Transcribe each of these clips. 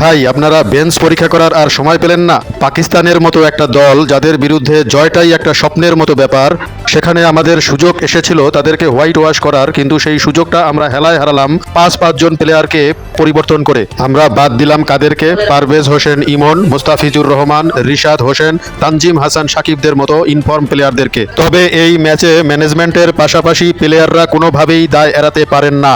ভাই, আপনারা বেঞ্চ পরীক্ষা করার আর সময় পেলেন না। পাকিস্তানের মতো একটা দল যাদের বিরুদ্ধে জয়টাই একটা স্বপ্নের মতো ব্যাপার, সেখানে আমাদের সুযোগ এসেছিল তাদেরকে হোয়াইট ওয়াশ করার, কিন্তু সেই সুযোগটা আমরা হেলায় হারালাম পাঁচ পাঁচজন প্লেয়ারকে পরিবর্তন করে। আমরা বাদ দিলাম কাদেরকে, পারভেজ হোসেন, ইমন, মোস্তাফিজুর রহমান, রিশাদ হোসেন, তানজিম হাসান, সাকিবদের মতো ইনফর্ম প্লেয়ারদেরকে তবে এই ম্যাচে ম্যানেজমেন্টের পাশাপাশি প্লেয়াররা কোনোভাবেই দায় এড়াতে পারেন না।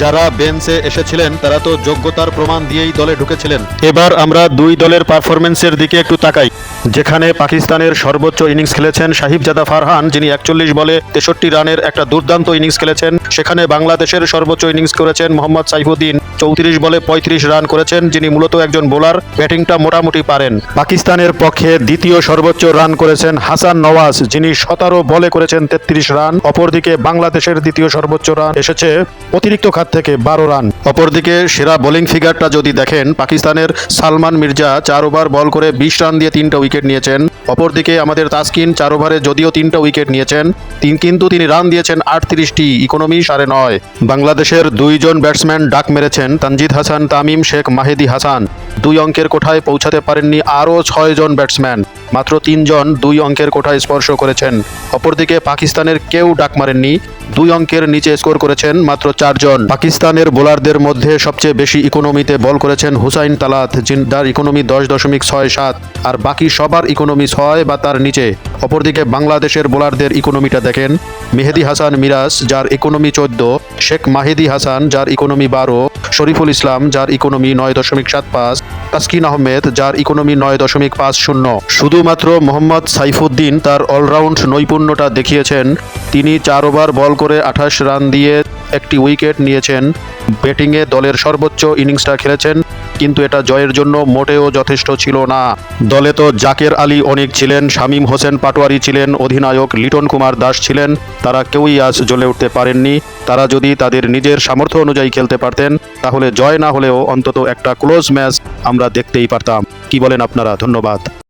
যারা বেঞ্চে এসেছিলেন, তারা তো যোগ্যতার প্রমাণ দিয়েই দলে ঢুকেছিলেন। এবার আমরা দুই দলের পারফরমেন্সের দিকে একটু তাকাই। যেখানে পাকিস্তানের সর্বোচ্চ ইনিংস খেলেছেন সাহিবজাদা ফারহান, যিনি একচল্লিশ বলে তেষট্টি রানের একটা দুর্দান্ত ইনিংস খেলেছেন। সেখানে বাংলাদেশের সর্বোচ্চ ইনিংস করেছেন মোহাম্মদ সাইফুদ্দিন, চৌত্রিশ বলে পঁয়ত্রিশ রান করেছেন, যিনি মূলত একজন বোলার, ব্যাটিংটা মোটামুটি পারেন। পাকিস্তানের পক্ষে দ্বিতীয় সর্বোচ্চ রান করেছেন হাসান নওয়াজ, যিনি সতেরো বলে করেছেন তেত্রিশ রান। অপরদিকে বাংলাদেশের দ্বিতীয় সর্বোচ্চ রান এসেছে অতিরিক্ত খাত থেকে বারো রান। অপরদিকে সেরা বোলিং ফিগারটা যদি দেখেন, পাকিস্তানের সালমান মির্জা চার ওভার বল করে বিশ রান দিয়ে তিনটা উইকেট নিয়েছেন। অপরদিকে আমাদের তাসকিন চার ওভারে যদিও তিনটা উইকেট নিয়েছেন, তিন কিন্তু তিনি রান দিয়েছেন আটত্রিশটি, ইকোনমি সাড়ে নয়। বাংলাদেশের দুইজন ব্যাটসম্যান ডাক মেরেছেন তানজিদ হাসান, তামিম শেখ, মাহেদি হাসান। দুই অঙ্কের কোঠায় পৌঁছাতে পারেননি আরও ছয়জন ব্যাটসম্যান। মাত্র তিনজন দুই অঙ্কের কোঠায় স্পর্শ করেছেন। অপরদিকে পাকিস্তানের কেউ ডাক মারেননি, দুই অঙ্কের নিচে স্কোর করেছেন মাত্র চারজন। পাকিস্তানের বোলারদের মধ্যে সবচেয়ে বেশি ইকোনমিতে বল করেছেন হুসাইন তালাত যার ইকোনমি দশ দশমিক ছয় সাত, আর বাকি সবার ইকোনমি ছয় বা তার নিচে। অপরদিকে বাংলাদেশের বোলারদের ইকোনমিটা দেখেন, মেহেদি হাসান মিরাজ, যার ইকোনমি চোদ্দ, শেখ মাহেদি হাসান, যার ইকোনমি বারো শরীফুল ইসলাম, যার ইকোনমি নয় দশমিক সাত পাঁচ, তাসকিন আহমেদ, যার ইকোনমি নয় দশমিক পাঁচ শূন্য। শুধুমাত্র মোহাম্মদ সাইফুদ্দিন তার অলরাউন্ড নৈপুণ্যটা দেখিয়েছেন। তিনি চার ওভার বল করে আঠাশ রান দিয়ে একটি উইকেট নিয়েছেন। ব্যাটিংয়ে দলের সর্বোচ্চ ইনিংসটা খেলেছেন কিন্তু এটা জয়ের জন্য মোটেও যথেষ্ট ছিল না। দলে তো জাকের আলী অনেক ছিলেন, শামীম হোসেন পাটোয়ারি ছিলেন, অধিনায়ক লিটন কুমার দাস ছিলেন। তারা কেউই আজ জ্বলে উঠতে পারেননি। তারা যদি তাদের নিজের সামর্থ্য অনুযায়ী খেলতে পারতেন, তাহলে জয় না হলেও অন্তত একটা ক্লোজ ম্যাচ আমরা দেখতেই পারতাম। কি বলেন আপনারা? ধন্যবাদ।